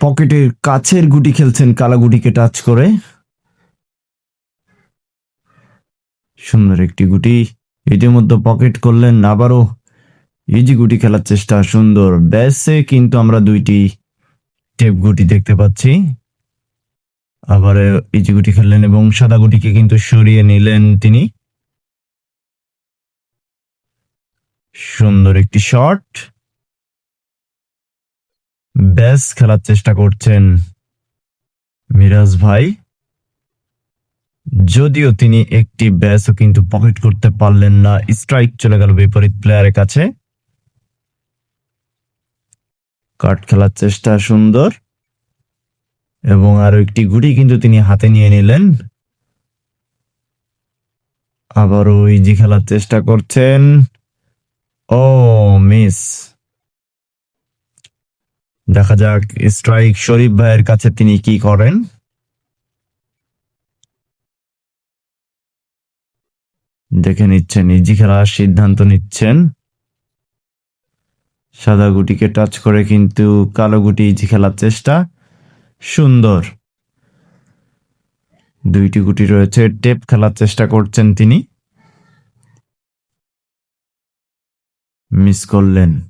পকেটের কাছের গুটি খেলছেন, কালা গুটিকে টাচ করে। সুন্দর একটি গুটি। ইতিমধ্যে পকেট করলেন আবারও। ইজি গুটি খেলার চেষ্টা, সুন্দর ব্যাসে কিন্তু আমরা দুইটি টেপ গুটি দেখতে পাচ্ছি। আবার ইজি গুটি খেললেন এবং সাদা গুটিকে কিন্তু সরিয়ে নিলেন তিনি। সুন্দর একটি শট। ব্যাস খেলার চেষ্টা করছেন মিরাজ ভাই। যদিও তিনি একটি ব্যাসও কিন্তু পকেট করতে পারলেন না স্ট্রাইক চলে গেল বিপরীত প্লেয়ারের কাছে। কাট খেলার চেষ্টা সুন্দর। এবং আরও একটি গুটি কিন্তু তিনি হাতে নিয়ে নিলেন। আবারও ইজি খেলার চেষ্টা করছেন, ও মিস। দেখা যাক, স্ট্রাইক শরীফ ভাইয়ের কাছে তিনি কি করেন। দেখে নিচ্ছেন, ইজি খেলার সিদ্ধান্ত নিচ্ছেন। সাদা গুটিকে টাচ করে কিন্তু কালো গুটি ইজি খেলার চেষ্টা। সুন্দর। দুইটি গুটি রয়েছে, টেপ খেলার চেষ্টা করছেন তিনি। মিস করলেন।